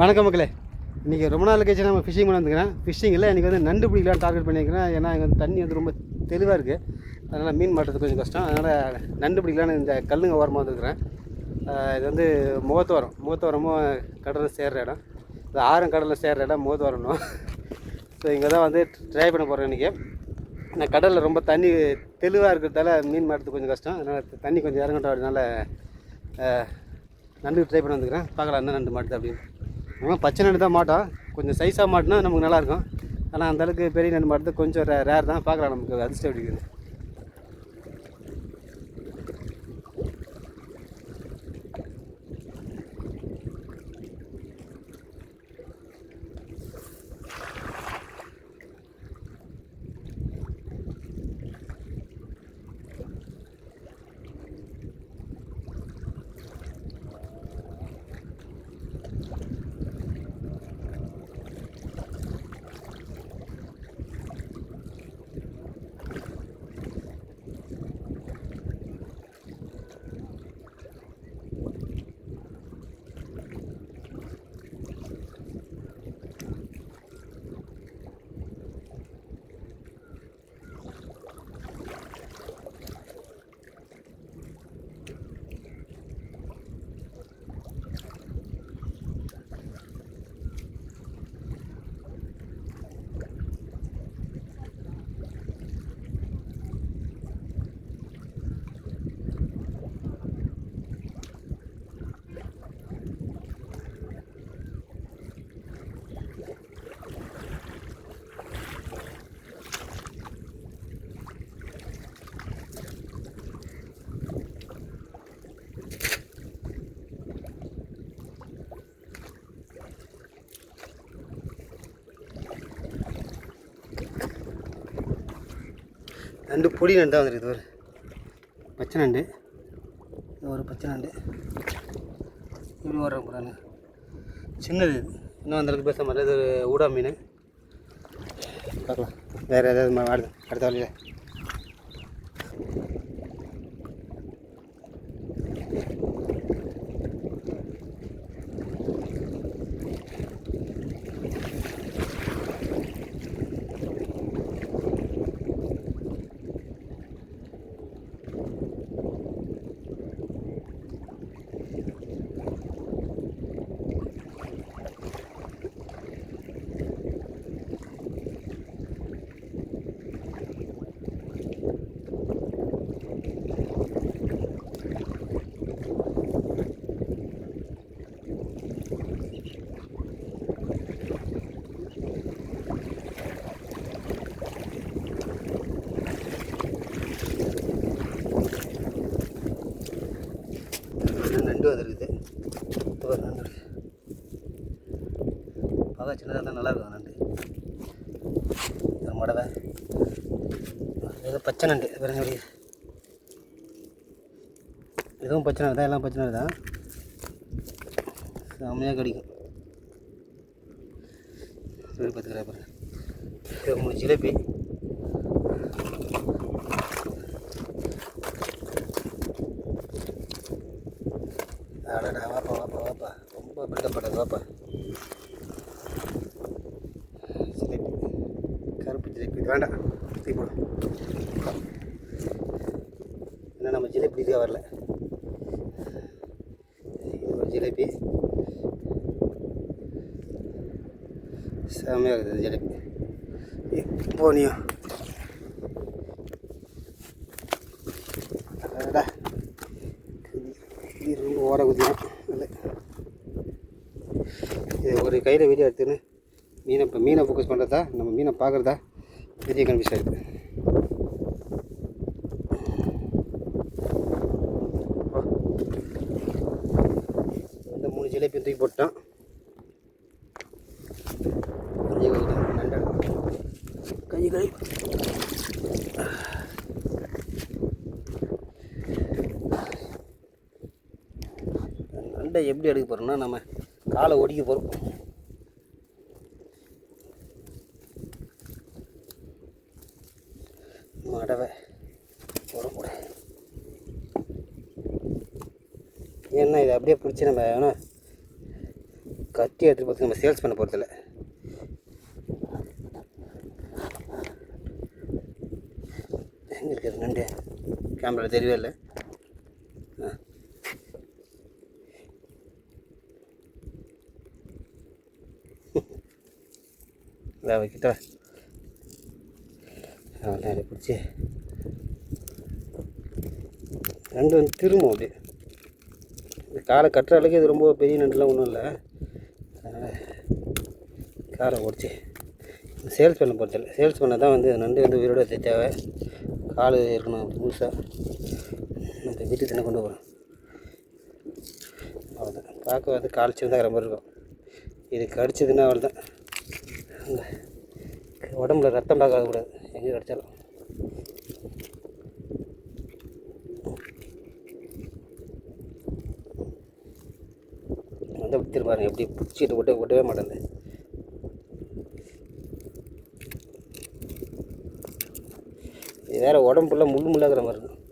வணக்கம் மக்களே. இன்றைக்கி ரொம்ப நாள் கழிச்சு நம்ம ஃபிஷிங் பண்ண வந்துக்கிறேன் ஃபிஷிங் இல்லை இன்றைக்கி வந்து நண்டு பிடிக்கலாம் டார்கெட் பண்ணியிருக்கிறேன். ஏன்னா இங்கே வந்து தண்ணி வந்து ரொம்ப தெளிவாக இருக்குது அதனால் மீன் மாட்டுறது கொஞ்சம் கஷ்டம். அதனால் நண்டு பிடிக்கலான்னு இந்த கல்லுங்க ஓரமாக வந்துருக்குறேன். இது வந்து முகத்தோரம். முகத்தோரமும் கடலில் சேர்கிற இடம். இந்த ஆறும் கடலில் சேர்கிற இடம் முகத்தோரணும் ஸோ இங்கே தான் வந்து ட்ரை பண்ண போகிறேன் இன்றைக்கி நான் கடலில் ரொம்ப தண்ணி தெளிவாக இருக்கிறதால மீன் மாட்டுறது கொஞ்சம் கஷ்டம். அதனால் தண்ணி கொஞ்சம் இறங்கட்டும். அதனால நண்டு ட்ரை பண்ண வந்துக்கிறேன் பார்க்கலாம் என்ன நண்டு மாட்டுது அப்படின்னு. ஆனால் பச்சை நண்டு தான் மாட்டோம். கொஞ்சம் சைஸாக மாட்டினா நமக்கு நல்லாயிருக்கும் ஆனால் அந்தளவுக்கு பெரிய நண்டு மாட்டுறது கொஞ்சம் ரே ரேர் தான். பார்க்கலாம் நமக்கு அதிர்ஷ்டம் எப்படி ரெண்டு நண்டு பொடி நண்டு தான் வந்துருக்குது ஒரு பச்சை நண்டு. ஒரு பச்சை நண்டு. இப்படி வர கூடாது சின்னது. இன்னும் அந்தளவுக்கு பேச மாதிரி இது ஒரு ஊடா மீன். பார்க்கலாம். வேறு ஏதாவது அடுத்த வழியில். நண்டு வந்துருக்குது. இது ஒரு நண்டு. பார்க்க சின்னதாக தான் நல்லா இருக்கும் நண்டு. ஒரு மடவை ஏதோ பச்சை நண்டு. இது பாருங்க எப்படி இதுவும் பச்சை நண்டு தான் எல்லாம் பச்சை நண்டு தான். செம்மையாக கிடைக்கும். பார்த்துக்கிறேன் பாருங்க மூணு ஜிலேபி அடடா வாப்பா வாப்பா வாப்பா ரொம்ப பிடிக்கப்பட்டது வாப்பா ஜிலேபி கருப்பு ஜிலேபி இது வேண்டாம் தூக்கி போடு ஏன்னா நம்ம ஜிலேபி இதுக்காக வரல இது ஒரு ஜிலேபி செம்மையாக இருக்குது ஜிலேபி போனியும் அடடா இது ரொம்ப ஓட குதிரும் இல்லை இது ஒரு கையில் வீடியோ எடுத்துன்னு மீனை இப்போ மீனை ஃபோக்கஸ் பண்ணுறதா நம்ம மீனை பார்க்குறதா பெரிய கன்ஃபியூஸாக இருக்குது இந்த மூணு ஜிலேபியும் தூக்கி போட்டோம் நண்டை கழி நண்டை எப்படி எடுக்க போகிறோம்னா நம்ம காலை ஒடிக்க போகிறோம் மடவை போட போட ஏன்னா இதை? அப்படியே பிடிச்சி நம்ம வேணும் கத்தி எடுத்துகிட்டு பார்த்து நம்ம சேல்ஸ் பண்ண போகிறதில்ல எங்கே இருக்குது நண்டு? கேமரா தெரியவே இல்லை. ஆ. பிடிச்சி. ரெண்டு வந்து திரும்பும் அப்படி காலை கட்டுற அளவுக்கு இது ரொம்ப பெரிய நண்டுலாம் ஒன்றும் இல்லை. அதனால் காலை ஓடிச்சு. சேல்ஸ் பண்ண பொறுத்தல. சேல்ஸ் பண்ண தான் வந்து நண்டு வந்து உயிரோட தேவை. கால் இருக்கணும் புதுசாக முழுசாக நம்ம வீட்டுக்கு தானே கொண்டு போகிறோம் அவ்வளோதான் பார்க்க வந்து கால் சின்னதாக இருக்கிற மாதிரி இருக்கும். இது கடிச்சதுன்னா அவ்வளோதான் உடம்புல ரத்தம் பார்க்காத கூடாது. எங்கே கிடச்சாலும். பாருங்கள் எப்படி பிடிச்சிட்டு ஒட்ட ஒட்டவே மாட்டேங்குது. இது வேறு உடம்பு முள் முள்ளாகிற மாதிரி இருக்கும்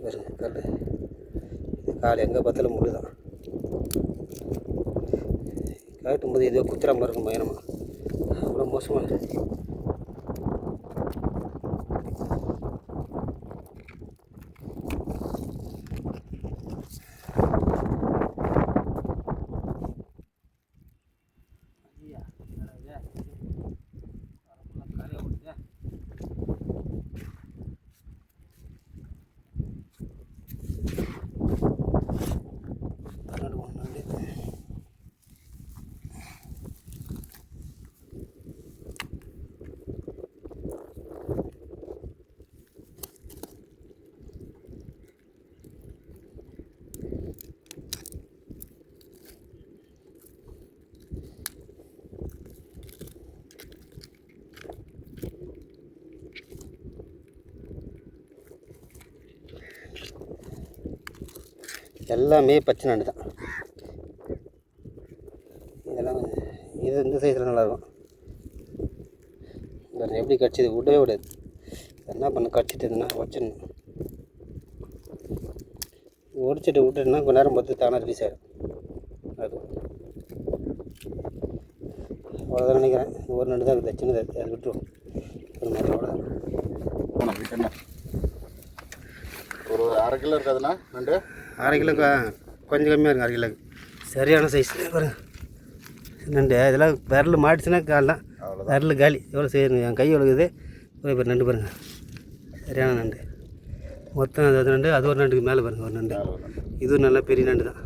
பாருங்க கல் கால் எங்கே பார்த்தாலும் முள் தான் காட்டும் போது ஏதோ குத்துற மாதிரி இருக்கும் பயணமாக அவ்வளோ மோசமாக இருக்குது பன்னெண்டு மூணு நாள் எல்லாமே பச்சை நண்டு தான். இதெல்லாம் இது இந்த சைஸில் நல்லாயிருக்கும். வேறு எப்படி கடிச்சது? விடவே விடாது என்ன பண்ண கடிச்சிட்டு இருந்தேன்னா வச்சிடணும். ஒடிச்சிட்டு விட்டுட்டுனா கொஞ்ச நேரம் பார்த்து தானாக ரிலீஸ் ஆகிடும் அது. அவ்வளோதான் நினைக்கிறேன். ஒரு நண்டு தான் தச்சுன்னு சின்னதாக அது விட்டுரும் ஒரு மாதிரி அவ்வளோதான் ஒரு அரை கிலோ இருக்காதுண்ணா? நண்டு? அரை கிலோ கொ- கொஞ்சம் கம்மியாக இருக்கும் அரை கிலோக்கு சரியான சைஸ் பாருங்க. நண்டு இதெல்லாம் விரல் மாட்டுச்சுன்னா கால்லாம் அவ்வளோதான் விரல் காலி. எவ்வளோ செய்யணும்? என் கை எவ்வளோக்குது ஒரு பேர் நண்டு பாருங்க. சரியான நண்டு. மொத்தம் அது நண்டு அது ஒரு நண்டுக்கு மேலே பாருங்க ஒரு நண்டு. இதுவும் நல்ல பெரிய நண்டு தான்.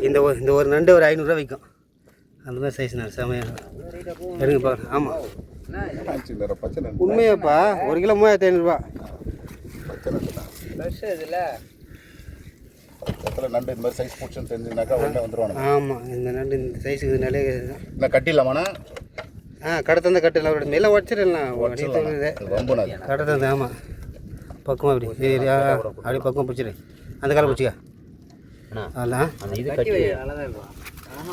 இந்த ஒரு இந்த ஒரு நண்டு ஒரு ஐநூறுரூவா விற்கும் அந்த மாதிரி சைஸ் நான் செமையாக எடுங்க பாருங்க. ஆமாம் சில்லற பச்சை நண்டு? உண்மையாப்பா ஒரு கிலோ மூவாயிரத்தி ஐநூறுரூவா பச்சை நண்டு தான் எத்தனை நண்டு இந்த மாதிரி சைஸ் பிடிச்சுன்னு தெரிஞ்சுனாக்கா உடனே வந்துருவானுங்க. ஆமாம் இந்த நண்டு இந்த சைஸுக்கு நிலைய இல்லை கட்டிடலாமாண்ணா? ஆ கடை தந்த கட்டில் அவரோட மேலே உடச்சிடலாம். வம்புனா அது. கடை தந்த ஆமாம் பக்கமாக அப்படி. சரி ஆ, அப்படியே பக்கம் பிடிச்சிடு. அந்த காலை பிடிச்சிக்க. அதெல்லாம்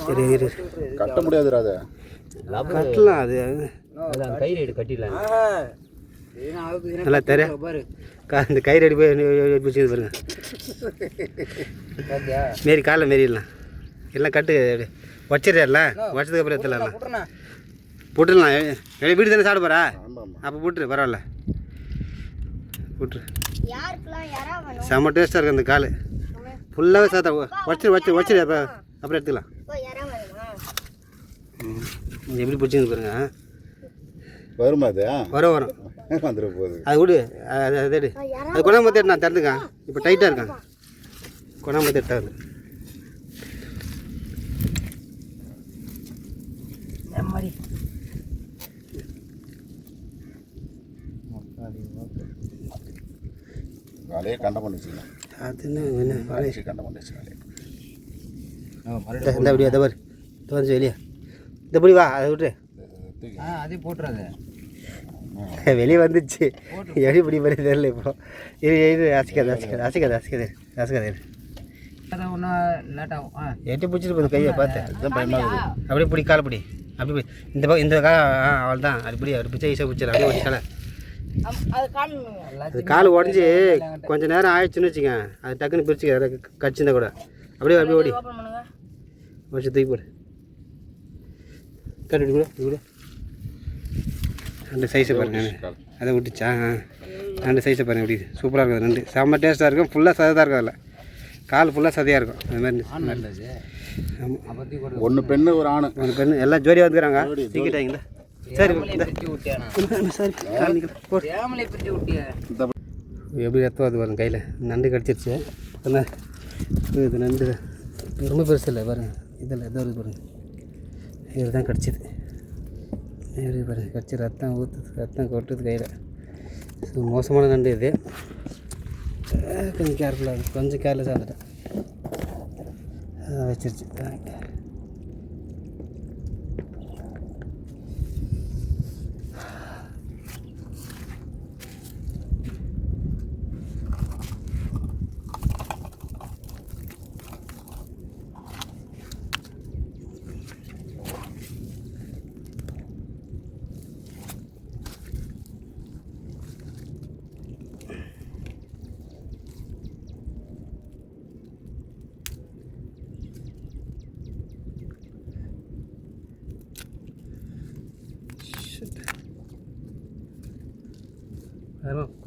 சரி இரு கட்ட முடியாது அதை. கட்டலாம் அது. கை ரைடு கட்டிடலாம். நல்லா தெரிய இந்த கயிறு அடி போய் பிடிச்சது பாருங்க. மாரி காலில் மாரிடலாம். எல்லாம் கட்டு வச்சிடல வச்சதுக்கு அப்புறம் எடுத்துடலாம் போட்டுடலாம் வெளியே வீடு தானே சாப்பிட போகிறா அப்போ போட்டுரு பரவாயில்ல. போட்டுரு. செம்ம டேஸ்ட்டாக இருக்கும் அந்த கால். ஃபுல்லாகவே சாத்தா வச்சிரு வச்சு வச்சிரு அப்போ அப்புறம் எடுத்துக்கலாம். எப்படி பிடிச்சிருந்து பாருங்க. வருமா அது? வரும் வரும். வந்துட போகுது? அது விடு. அது அது எடு அது கொண்டாமத்து எடு நான் திறந்துக்க இப்போ டைட்டாக இருக்கேன் கொண்டாமத்து எட்டாது காலையே கண்ட பண்ணிச்சுங்க அது என்ன என்ன வாழை கண்ட பண்ணிச்சு காலையே இந்த பாரு. இந்த வந்து வெளியே இந்த இப்படி வா அதை விட்டு அதே போட்டுறாது. வெளியே வந்துச்சு. எப்படி இப்படி மாதிரி தெரியல இப்போ. இது இது அசிக்காது அசிக்காது அசிக்காது அசிக்காது அசிக்காது எட்டி பிடிச்சிட்டு போகுது கையை பார்த்து. இதுதான் பயமாக இருக்குது. அப்படியே பிடி காலை பிடி. அப்படி பிடி. இந்த பக்கம் இந்த கா ஆ அவள் தான். அப்படி பிடி அப்படி பிடிச்சா ஈஸியாக பிடிச்சிடலாம். அப்படியே ஒரு காலை. அது கால் உடஞ்சி கொஞ்ச நேரம் ஆயிடுச்சுன்னு வச்சுங்க அது டக்குன்னு பிரிச்சுக்க கடிச்சிருந்தா கூட. அப்படியே அப்படியே ஓடி. வச்சு தூக்கி போடு. கட்டு கூட கூட ரெண்டு சைஸை பாருங்க. அதை விட்டுச்சா. ரெண்டு சைஸை பாருங்க எப்படி சூப்பராக இருக்கும் ரெண்டு. செம்ம டேஸ்ட்டாக இருக்கும் ஃபுல்லாக சதையாக இருக்கும் அதில். கால் ஃபுல்லாக சதையாக இருக்கும் அது மாதிரி ஒன்று பெண்ணு ஒரு ஆணு. ஒரு பெண் எல்லாம் ஜோடியாக வந்துக்கிறாங்க. தூக்கிட்டாங்களா சரி எப்படி ரத்தம் அது பாருங்க கையில். நண்டு கடிச்சிருச்சு. என்ன இது நண்டு ரொம்ப பெருசு இல்லை பாருங்க. இதில் எதோ இருக்குது பாருங்க. இது தான் கடிச்சிது. எப்படி பாருங்க கடிச்சு ரத்தம் ஊற்றுது ரத்தம் கொட்டுது கையில். மோசமான நண்டு இது. கொஞ்சம் கேர்ஃபுல்லாக கொஞ்சம் கேர்லெஸ்ஸாக இருந்துட்டேன் அதான் வச்சிருச்சு.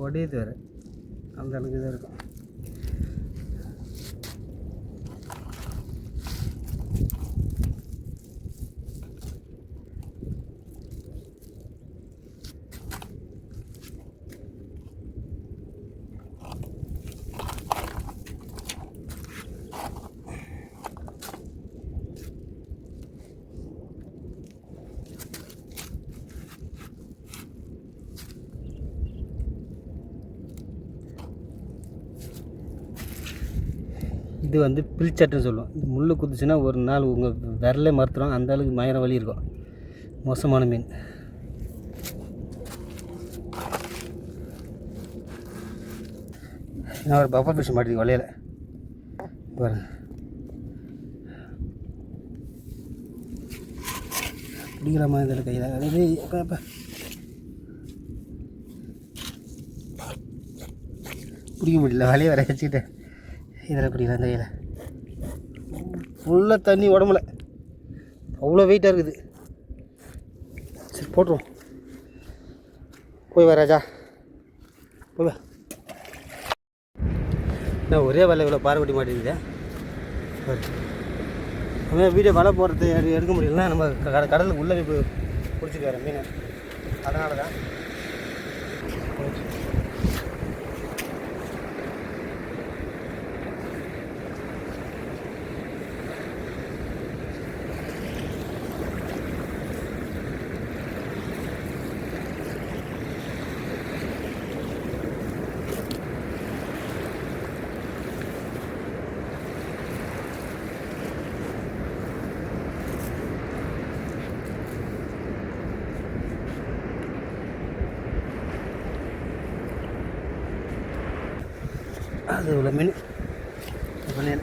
வேறு கொடியது வேறு. அந்த அளவுக்கு இதாக இருக்கும். இது வந்து பில்ச்சட்டுன்னு சொல்லுவோம். இது முள் குத்துச்சுன்னா ஒரு நாள் உங்கள் விரலே மறுத்துரும். அந்த அளவுக்கு மயிர வலி இருக்கும். மோசமான மீன். நான் ஒரு பஃபர் ஃபிஷ் மாட்டி வலையில். பாருங்க. பிடிக்கலாமா இதில். கையில் அதாவது பிடிக்க முடியல. வலையை வர வச்சுக்கிட்டேன் இதில் பிடிக்கல இந்த கையில். ஃபுல்லாக தண்ணி உடம்புல. அவ்வளோ வெயிட்டாக இருக்குது. சரி போட்டுருவோம். போய் வா ராஜா. போய் வா. நான் ஒரே வேலை இவ்வளோ பாறைப்பட்டி மாட்டேங்குது நம்ம வீடியோ வலை போடுறது எடுக்க முடியலன்னா நம்ம கடலுக்கு உள்ளே போய் பிடிச்சிட்டு வரேன் மீன். அதனால தான். அது இவ்வளோ மீன் பண்ணேன்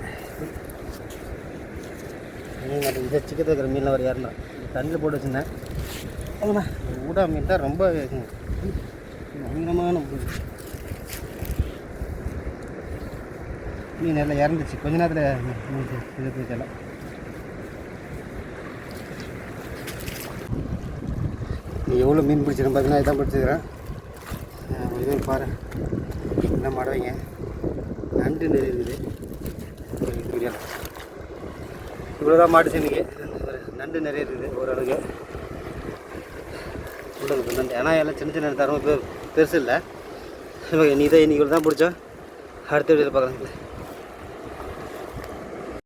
மீன் அது இதை சிக்கத்தில் இருக்கிற மீன்லாம் வர யாருன்னா தண்ணியில் போட்டு வச்சுருந்தேன் ஆமாண்ணா ஊடா மீன் தான் ரொம்ப பயங்கரமான மீன். மீன் எல்லாம் இறந்துச்சு கொஞ்ச நேரத்தில் இது போயிட்டெல்லாம் நீ எவ்வளோ மீன் பிடிச்சிருக்கேன் பார்த்தீங்கன்னா இதான் பிடிச்சிக்கிறேன் இது பாரு என்ன மாடுவீங்க நண்டு நிறைய இருக்குது இவ்வளோ தான் மாட்டுச்சு இன்றைக்கி நண்டு நிறைய இருக்குது ஓரளவுக்கு உள்ளது நண்டு. ஏன்னா எல்லாம் சின்ன சின்ன தரம் பெருசு இல்லை. ஓகே நீ தான் இன்றைக்கி தான் பிடிச்சோம். அடுத்த வீடியோவில் பார்க்குறேன்